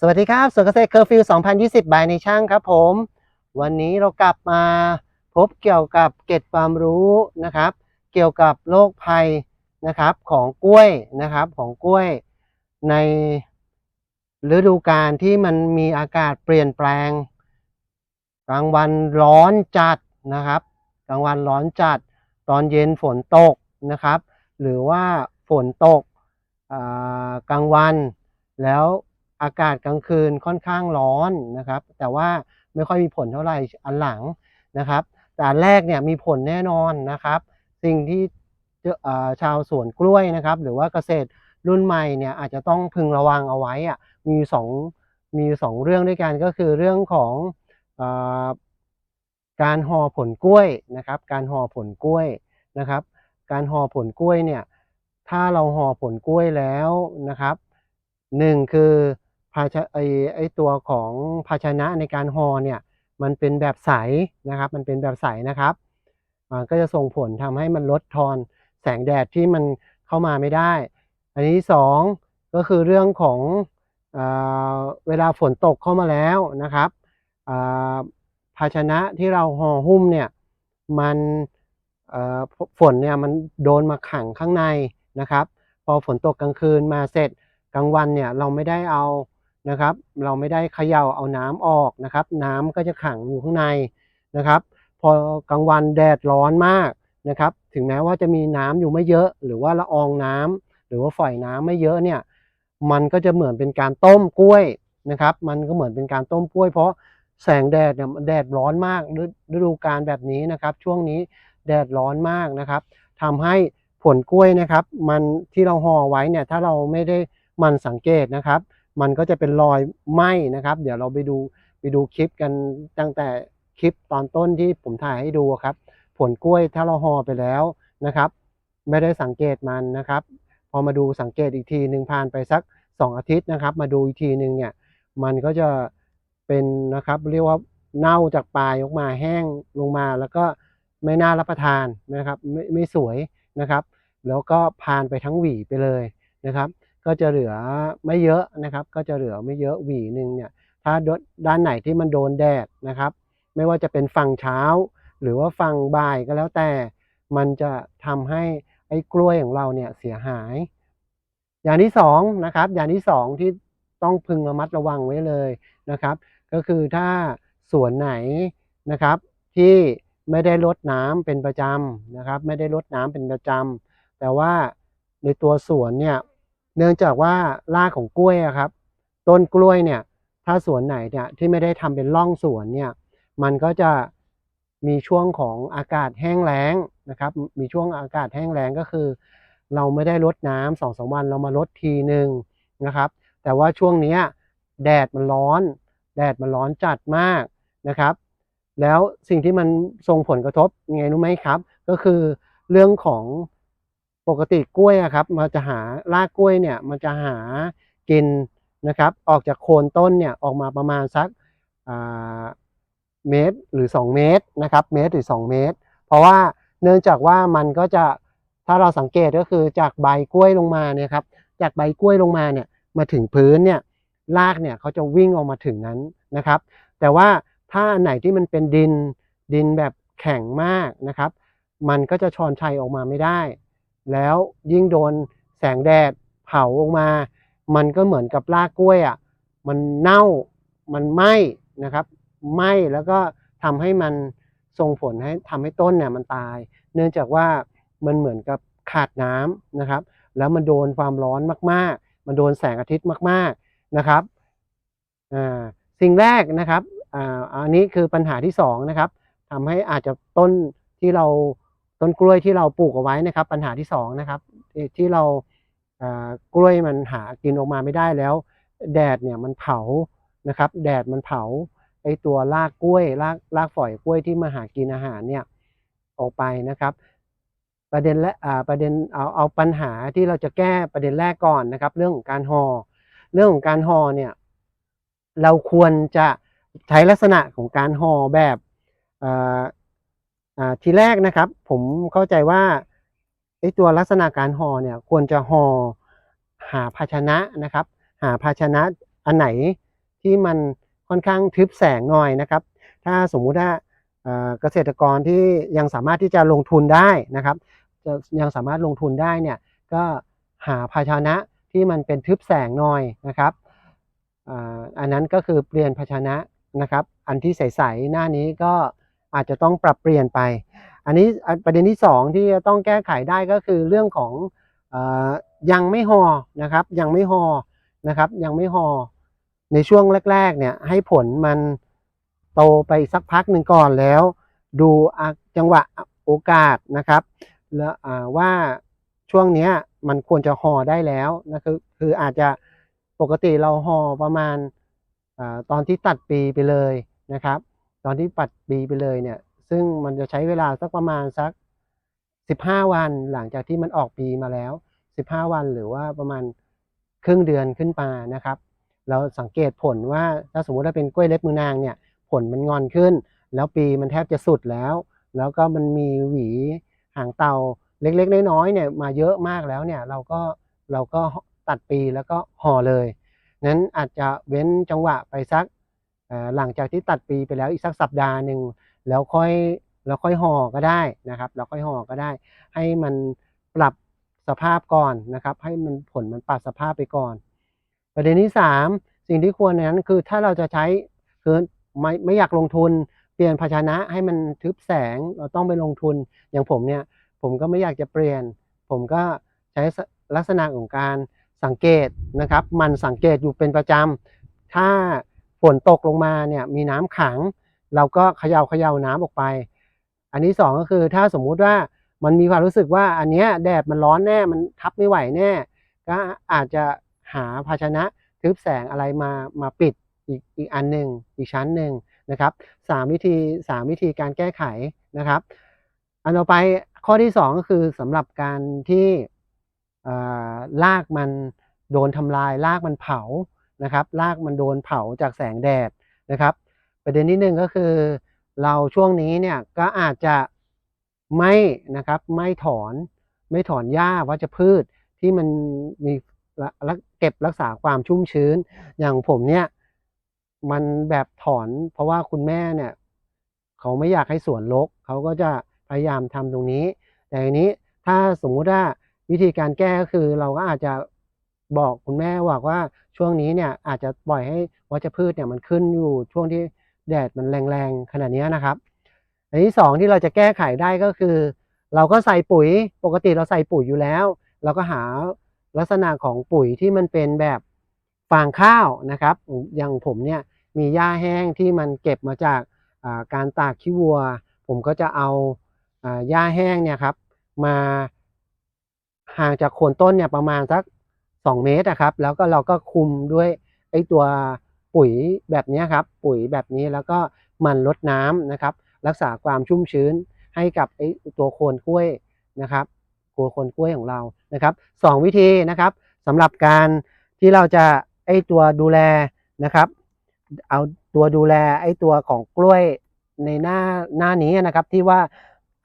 สวัสดีครับสวนเกษตรเคอร์ฟิว 2020 บายในช่างครับผม วันนี้เรากลับมาพบเกี่ยวกับเก็ดความรู้นะครับ เกี่ยวกับโรคภัยนะครับของกล้วยนะครับของกล้วย ในฤดูกาลที่มันมีอากาศเปลี่ยนแปลง กลางวันร้อนจัดนะครับ กลางวันร้อนจัด ตอนเย็นฝนตกนะครับ หรือว่าฝนตกกลางวันแล้ว อากาศกลางคืนค่อนข้างร้อนนะครับ แต่ว่าไม่ค่อยมีผลเท่าไหร่อันหลังนะครับ แต่อันแรกเนี่ยมีผลแน่นอนนะครับ สิ่งที่ชาวสวนกล้วยนะครับ หรือว่าเกษตรรุ่นใหม่เนี่ยอาจจะต้องพึงระวังเอาไว้อะมีสองมีสองเรื่องด้วยกันก็คือเรื่องของอการห่อผลกล้วยนะครับ การห่อผลกล้วยนะครับ การห่อผลกล้วยเนี่ยถ้าเราห่อผลกล้วยแล้วนะครับหนึ่งคือ ภาชะไอไอตัวของภาชนะในการห่อเนี่ยมันเป็นแบบใสนะครับ มันเป็นแบบใสนะครับอ่าก็จะส่งผลทำให้มันลดทอนแสงแดดที่มันเข้ามาไม่ได้ อันนี้สองก็คือเรื่องของอ่าเวลาฝนตกเข้ามาแล้วนะครับาภาชนะที่เราห่อหุ้มเนี่ยมันฝนเนี่ยมันโดนมาขังข้างในนะครับ พอฝนตกกลางคืนมาเสร็จกลางวันเนี่ยเราไม่ได้เอา นะครับ เราไม่ได้เขย่าเอาน้ำออกนะครับ น้ำก็จะขังอยู่ข้างในนะครับ พอกลางวันแดดร้อนมากนะครับ ถึงแม้ว่าจะมีน้ำอยู่ไม่เยอะ หรือว่าละอองน้ำหรือว่าฝอยน้ำไม่เยอะเนี่ยมันก็จะเหมือนเป็นการต้มกล้วยนะครับ มันก็เหมือนเป็นการต้มกล้วย เพราะแสงแดดเนี่ยแดดร้อนมากฤดูกาลแบบนี้นะครับ ช่วงนี้แดดร้อนมากนะครับทำให้ผลกล้วยนะครับ มันที่เราห่อไว้เนี่ยถ้าเราไม่ได้มันสังเกตนะครับ มันก็จะเป็นรอยไหม้นะครับ เดี๋ยวเราไปดูไปดูคลิปกันตั้งแต่คลิปตอนต้นที่ผมถ่ายให้ดูครับ ผลกล้วยถ้าเราห่อไปแล้วนะครับ ไม่ได้สังเกตมันนะครับ พอมาดูสังเกตอีกทีหนึ่งผ่านไปสัก 2 อาทิตย์นะครับ มาดูอีกทีหนึ่งเนี่ยมันก็จะเป็นนะครับเรียกว่าเน่าจากปลายออกมาแห้งลงมาแล้วก็ไม่น่ารับประทานนะครับไม่ไม่สวยนะครับ แล้วก็พานไปทั้งหวีไปเลยนะครับ ก็จะเหลือไม่เยอะนะครับ ก็จะเหลือไม่เยอะหวีหนึ่งเนี่ยถ้าด้านไหนที่มันโดนแดดนะครับ ไม่ว่าจะเป็นฝั่งเช้า หรือว่าฝั่งบ่ายก็แล้วแต่ มันจะทำให้ไอ้กล้วยของเราเนี่ยเสียหาย อย่างที่สองนะครับอย่างที่สองที่ต้องพึงระมัดระวังไว้เลยนะครับ ก็คือถ้าสวนไหนนะครับ ที่ไม่ได้รดน้ำเป็นประจำนะครับ ไม่ได้รดน้ำเป็นประจำแต่ว่าในตัวสวนเนี่ย เนื่องจากว่ารากของกล้วยครับ ต้นกล้วยเนี่ย ถ้าสวนไหนเนี่ยที่ไม่ได้ทำเป็นร่องสวนเนี่ย มันก็จะมีช่วงของอากาศแห้งแล้งนะครับ มีช่วงอากาศแห้งแล้งก็คือ เราไม่ได้รดน้ำสองสามวันเรามารดทีหนึ่งนะครับ แต่ว่าช่วงนี้แดดมันร้อน แดดมันร้อนจัดมากนะครับ แล้วสิ่งที่มันส่งผลกระทบยังไงรู้ไหมครับ ก็คือเรื่องของ ปกติกล้วยอะครับมันจะหารากกล้วยเนี่ยมันจะหากินนะครับ ออกจากโคนต้นเนี่ยออกมาประมาณสักเมตรหรือ 2 เมตรนะครับเมตรหรือ 2 เมตร เพราะว่าเนื่องจากว่ามันก็จะถ้าเราสังเกตก็คือจากใบกล้วยลงมาเนี่ยครับจากใบกล้วยลงมาเนี่ยมาถึงพื้นเนี่ยรากเนี่ยเขาจะวิ่งออกมาถึงนั้นนะครับ แต่ว่าถ้าอันไหนที่มันเป็นดินดินแบบแข็งมากนะครับ มันก็จะชอนชัยออกมาไม่ได้ แล้วยิ่งโดนแสงแดดเผาออกมา มันก็เหมือนกับรากกล้วยอะมันเน่ามันไหม้นะครับไหม้แล้วก็ทำให้มันส่งผลให้ทำให้ต้นเนี่ยมันตาย เนื่องจากว่ามันเหมือนกับขาดน้ำนะครับ แล้วมันโดนความร้อนมากๆ มันโดนแสงอาทิตย์มากๆนะครับอ่าสิ่งแรกนะครับอ่าอันนี้คือปัญหาที่สองนะครับทำให้อาจจะต้นที่เรา ต้นกล้วยที่เราปลูกเอาไว้นะครับ ปัญหาที่สองนะครับที่เราอ่ากล้วยมันหากินออกมาไม่ได้แล้ว แดดเนี่ยมันเผานะครับ แดดมันเผาไอตัวรากกล้วยรากรากฝอยกล้วยที่มาหากินอาหารเนี่ยออกไปนะครับ ประเด็นและอ่าประเด็นเอาเอาปัญหาที่เราจะแก้ประเด็นแรกก่อนนะครับ เรื่องของการห่อเรื่องของการห่อเนี่ยเราควรจะใช้ลักษณะของการห่อแบบอ่อ ทีแรกนะครับ ผมเข้าใจว่าไอ้ตัวลักษณะการห่อเนี่ยควรจะห่อหาภาชนะนะครับ หาภาชนะอันไหนที่มันค่อนข้างทึบแสงหน่อยนะครับ ถ้าสมมุติว่าเกษตรกรที่ยังสามารถที่จะลงทุนได้นะครับจะยังสามารถลงทุนได้เนี่ยก็หาภาชนะที่มันเป็นทึบแสงหน่อยนะครับอ่าอันนั้นก็คือเปลี่ยนภาชนะนะครับ อันที่ใสๆหน้านี้ก็ อาจจะต้องปรับเปลี่ยนไป อันนี้ประเด็นที่สองที่จะต้องแก้ไขได้ก็คือเรื่องของออยังไม่ห่อนะครับยังไม่ห่อนะครับยังไม่ห่อในช่วงแรกๆเนี่ยให้ผลมันโตไปสักพักหนึ่งก่อนแล้ว ดูจังหวะโอกาสนะครับแล้วว่าช่วงนี้มันควรจะห่อได้แล้วนะคือคืออาจจะปกติเราห่อประมาณอตอนที่ตัดปีไปเลยนะครับ ตอนที่ปัดปีไปเลยเนี่ย ซึ่งมันจะใช้เวลาสักประมาณสัก 15 วันหลังจากที่มันออกปีมาแล้ว 15 วันหรือว่าประมาณครึ่งเดือนขึ้นมานะครับ เราสังเกตผลว่าถ้าสมมุติว่าเป็นกล้วยเล็บมือนางเนี่ย ผลมันงอนขึ้น แล้วปีมันแทบจะสุดแล้ว แล้วก็มันมีหวีหางเต่าเล็กๆน้อยๆเนี่ยมาเยอะมากแล้วเนี่ยเราก็เราก็ตัดปีแล้วก็ห่อเลยนั้นอาจจะเว้นจังหวะไปสัก หลังจากที่ตัดปีไปแล้วอีกสักสัปดาห์หนึ่งแล้วค่อยแล้วค่อยห่อก็ได้นะครับแล้วค่อยห่อก็ได้ ให้มันปรับสภาพก่อนนะครับ ให้มันผลมันปรับสภาพไปก่อน ประเด็นที่สามสิ่งที่ควรนั้นคือถ้าเราจะใช้คือไม่ไม่อยากลงทุนเปลี่ยนภาชนะให้มันทึบแสงเราต้องไปลงทุนอย่างผมเนี่ยผมก็ไม่อยากจะเปลี่ยน ผมก็ใช้ลักษณะของการสังเกตนะครับ มันสังเกตอยู่เป็นประจำถ้า ฝนตกลงมาเนี่ยมีน้ำขัง เราก็เขย่าเขย่าน้ำออกไป อันที่สองก็คือถ้าสมมุติว่ามันมีความรู้สึกว่าอันเนี้ยแดดมันร้อนแน่มันทับไม่ไหวแน่ ก็อาจจะหาภาชนะทึบแสงอะไรมามาปิดอีกอีกอันหนึ่งอีกชั้นหนึ่งนะครับสามวิธีสามวิธีการแก้ไขนะครับ อันต่อไปข้อที่สองก็คือสำหรับการที่เอ่อรากมันโดนทำลายรากมันเผา นะครับรากมันโดนเผาจากแสงแดดนะครับ ประเด็นที่หนึ่งก็คือ เราช่วงนี้เนี่ยก็อาจจะไม่นะครับไม่ถอนไม่ถอนหญ้าวัชพืชที่มันมีเก็บรักษาความชุ่มชื้น อย่างผมเนี่ยมันแบบถอนเพราะว่าคุณแม่เนี่ยเขาไม่อยากให้สวนรกเขาก็จะพยายามทำตรงนี้ แต่ทีนี้ถ้าสมมุติว่าวิธีการแก้ก็คือเราก็อาจจะ บอกคุณแม่บอกว่าช่วงนี้เนี่ยอาจจะปล่อยให้วัชพืชเนี่ยมันขึ้นอยู่ช่วงที่แดดมันแรงๆขนาดนี้นะครับอันที่สองที่เราจะแก้ไขได้ก็คือ เราก็ใส่ปุ๋ยปกติเราใส่ปุ๋ยอยู่แล้ว เราก็หาลักษณะของปุ๋ยที่มันเป็นแบบฟางข้าวนะครับ อย่างผมเนี่ยมีหญ้าแห้งที่มันเก็บมาจากการตากขี้วัว ผมก็จะเอาหญ้าแห้งเนี่ยครับมาห่างจากโคนต้นเนี่ยประมาณสัก 2 เมตรนะครับ แล้วก็เราก็คุมด้วยไอ้ตัวปุ๋ยแบบนี้ครับ ปุ๋ยแบบนี้แล้วก็มันลดน้ำนะครับ รักษาความชุ่มชื้นให้กับไอ้ตัวโคนกล้วยนะครับตัวโคนกล้วยของเรานะครับสองวิธีนะครับสำหรับการที่เราจะไอ้ตัวดูแลนะครับ เอาตัวดูแลไอ้ตัวของกล้วยในหน้าหน้านี้นะครับที่ว่า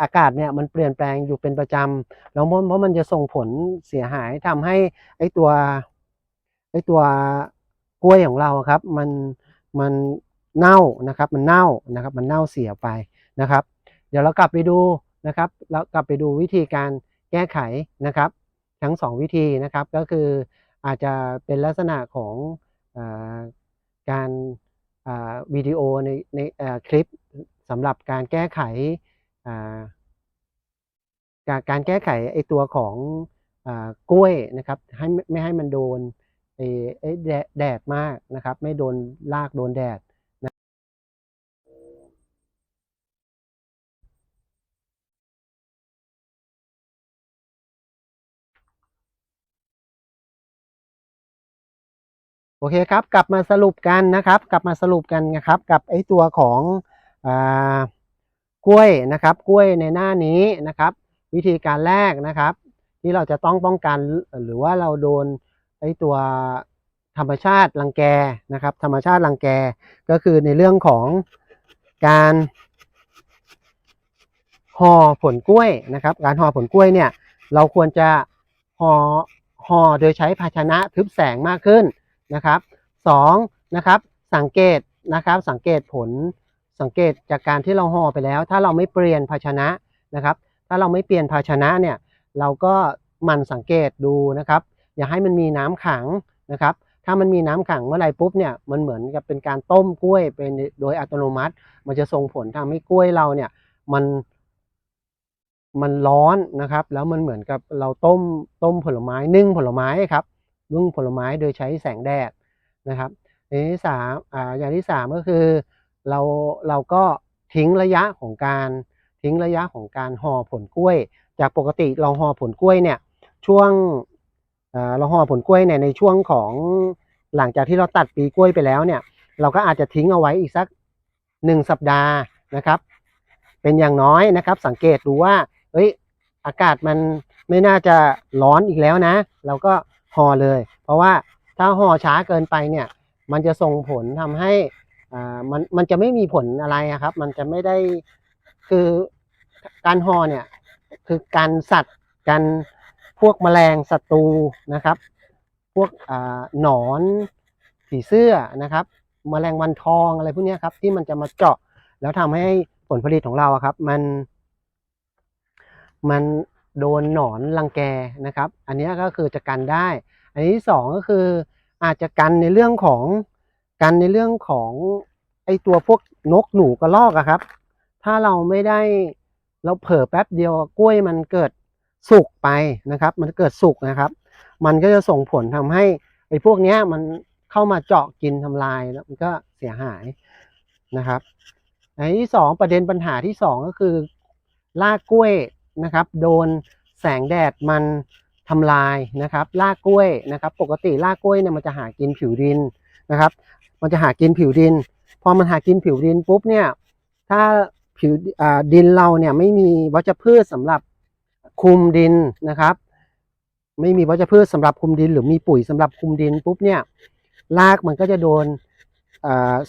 อากาศเนี่ยมันเปลี่ยนแปลงอยู่เป็นประจำแล้วเพราะเพรามันจะส่งผลเสียหายทำให้ไอ้ตัวไอ้ตัวกล้วยของเราครับ มันมันเน่านะครับ มันเน่านะครับ มันเน่าเสียไปนะครับ เดี๋ยวเรากลับไปดูนะครับแล้วกลับไปดูวิธีการแก้ไขนะครับ ทั้งสองวิธีนะครับก็คืออาจจะเป็นลักษณะของอการวิดีโอในในคลิปสำหรับการแก้ไข การการแก้ไขไอตัวของอกล้วยนะครับให้ไม่ให้มันโดนไอไอแดดแดดมากนะครับ ไม่โดนรากโดนแดดโอเคครับ กลับมาสรุปกันนะครับ กลับมาสรุปกันนะครับ กับไอ้ตัวของอา กล้วยนะครับ กล้วยในหน้านี้นะครับ วิธีการแรกนะครับ ที่เราจะต้องป้องกันหรือว่าเราโดนไอตัวธรรมชาติรังแกนะครับ ธรรมชาติรังแกก็คือในเรื่องของการห่อผลกล้วยนะครับ การห่อผลกล้วยเนี่ยเราควรจะห่อห่อโดยใช้ภาชนะทึบแสงมากขึ้นนะครับสองนะครับสังเกตนะครับสังเกตผล สังเกตจากการที่เราห่อไปแล้ว ถ้าเราไม่เปลี่ยนภาชนะนะครับ ถ้าเราไม่เปลี่ยนภาชนะเนี่ยเราก็มันสังเกตดูนะครับ อย่าให้มันมีน้ำขังนะครับ ถ้ามันมีน้ำขังเมื่อไหรปุ๊บเนี่ยมันเหมือนกับเป็นการต้มกล้วยเป็นโดยอัตโนมัติ มันจะส่งผลทำให้กล้วยเราเนี่ยมันมันร้อนนะครับ แล้วมันเหมือนกับเราต้มต้มผลไม้นึ่งผลไม้ครับนึ่งผลไม้โดยใช้แสงแดดนะครับอย่างที่สามอ่าอย่างที่สามก็คือ เราเราก็ทิ้งระยะของการทิ้งระยะของการห่อผลกล้วย จากปกติเราห่อผลกล้วยเนี่ยช่วงเราห่อผลกล้วยเนี่ยในช่วงของหลังจากที่เราตัดปีกล้วยไปแล้วเนี่ย เราก็อาจจะทิ้งเอาไว้อีกสักหนึ่งสัปดาห์นะครับ เป็นอย่างน้อยนะครับ สังเกตดูว่าเอ้ยอากาศมันไม่น่าจะร้อนอีกแล้วนะ เราก็ห่อเลย เพราะว่าถ้าห่อช้าเกินไปเนี่ย มันจะส่งผลทำให้ อ่ามันมันจะไม่มีผลอะไรครับ มันจะไม่ได้คือการห่อเนี่ยคือการสัตว์การพวกแมลงศัตรูนะครับ พวกหนอนผีเสื้อนะครับ แมลงวันทองอะไรพวกนี้ครับ ที่มันจะมาเจาะแล้วทำให้ผลผลิตของเราครับ มัน มันโดนหนอนรังแกนะครับ อันนี้ก็คือจะกันได้ อันที่สองก็คืออาจจะกันในเรื่องของ กันในเรื่องของไอตัวพวกนกหนูกระรอกอะครับ ถ้าเราไม่ได้เราเผลอแป๊บเดียวกล้วยมันเกิดสุกไปนะครับ มันเกิดสุกนะครับ มันก็จะส่งผลทำให้ไอ้พวกเนี้ยมันเข้ามาเจาะกินทำลายแล้วมันก็เสียหายนะครับอันที่สองประเด็นปัญหาที่สองก็คือรากกล้วยนะครับ โดนแสงแดดมันทำลายนะครับรากกล้วยนะครับ ปกติรากกล้วยเนี่ยมันจะหากินผิวดินนะครับ มันจะหากินผิวดิน พอมันหากินผิวดินปุ๊บเนี่ย ถ้าผิวดินเราเนี่ยไม่มีวัชพืชสำหรับคุมดินนะครับ ไม่มีวัชพืชสำหรับคุมดิน หรือมีปุ๋ยสำหรับคุมดินปุ๊บเนี่ยรากมันก็จะโดน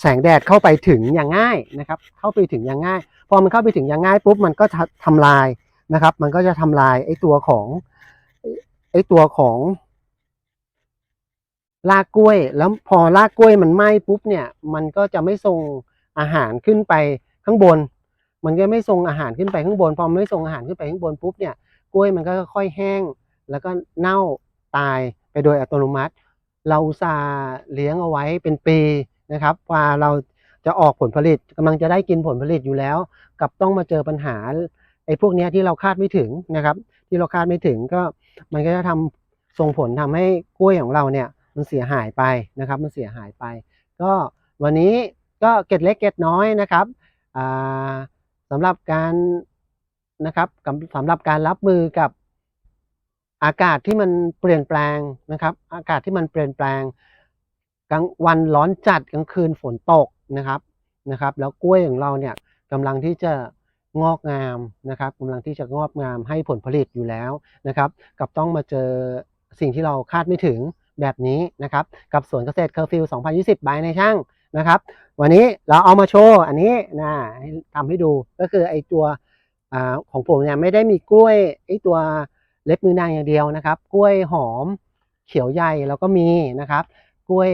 แสงแดดเข้าไปถึงอย่างง่ายนะครับ เข้าไปถึงอย่างง่าย พอมันเข้าไปถึงอย่างง่ายปุ๊บมันก็ทะทำลายนะครับ มันก็จะทำลายไอ้ตัวของไอ้ตัวของ รากกล้วย แล้วพอรากกล้วยมันไหม้ปุ๊บเนี่ย มันก็จะไม่ส่งอาหารขึ้นไปข้างบน มันก็ไม่ส่งอาหารขึ้นไปข้างบน พอไม่ส่งอาหารขึ้นไปข้างบนปุ๊บเนี่ย กล้วยมันก็ค่อยแห้ง แล้วก็เน่าตายไปโดยอัตโนมัติ เราอุตส่าเลี้ยงเอาไว้เป็นปีนะครับกว่าเราจะออกผลผลิตกำลังจะได้กินผลผลิตอยู่แล้ว กับต้องมาเจอปัญหาไอ้พวกนี้ที่เราคาดไม่ถึงนะครับ ที่เราคาดไม่ถึงก็มันก็จะทำส่งผลทำให้กล้วยของเราเนี่ย มันเสียหายไปนะครับ มันเสียหายไป ก็วันนี้ก็เก็ดเล็กเก็ดน้อยนะครับอ่าสำหรับการนะครับกับสำหรับการรับมือกับอากาศที่มันเปลี่ยนแปลงนะครับ อากาศที่มันเปลี่ยนแปลงกลางวันร้อนจัดกลางคืนฝนตกนะครับนะครับ แล้วกล้วยของเราเนี่ยกำลังที่จะงอกงามนะครับกำลังที่จะงอกงามให้ผลผลิตอยู่แล้วนะครับ กับต้องมาเจอสิ่งที่เราคาดไม่ถึง แบบนี้นะครับ กับสวนเกษตรเคอร์ฟิว 2020 บายในช่างนะครับ วันนี้เราเอามาโชว์อันนี้นะทำให้ดูก็คือไอตัวอของผมเนี่ยไม่ได้มีกล้วยไอตัวเล็บมือนางอย่างเดียวนะครับ กล้วยหอมเขียวใหญ่แล้วก็มีนะครับ กล้วย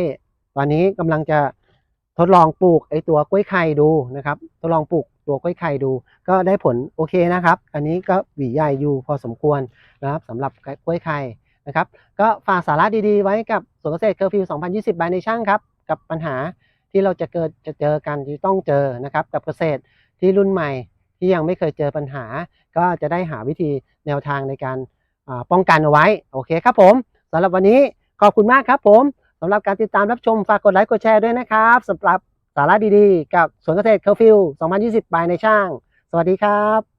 ตอนนี้กำลังจะทดลองปลูกไอตัวกล้วยไข่ดูนะครับทดลองปลูกตัวกล้วยไข่ดู ก็ได้ผลโอเคนะครับ อันนี้ก็หวีใหญ่อยู่พอสมควรนะครับสำหรับกล้วยไข่ นะครับ ก็ฝากสาระดีๆ ไว้กับสวนเกษตรเคอร์ฟิว 2020 บายในช่างครับ กับปัญหาที่เราจะเกิดจะเจอกันที่ต้องเจอนะครับ กับเกษตรที่รุ่นใหม่ที่ยังไม่เคยเจอปัญหา ก็จะได้หาวิธีแนวทางในการป้องกันเอาไว้ โอเคครับผมสำหรับวันนี้ขอบคุณมากครับผมสำหรับการติดตามรับชมฝากกดไลค์กดแชร์ด้วยนะครับสำหรับสาระดีๆ กับสวนเกษตรเคอร์ฟิว 2020 บายในช่าง สวัสดีครับ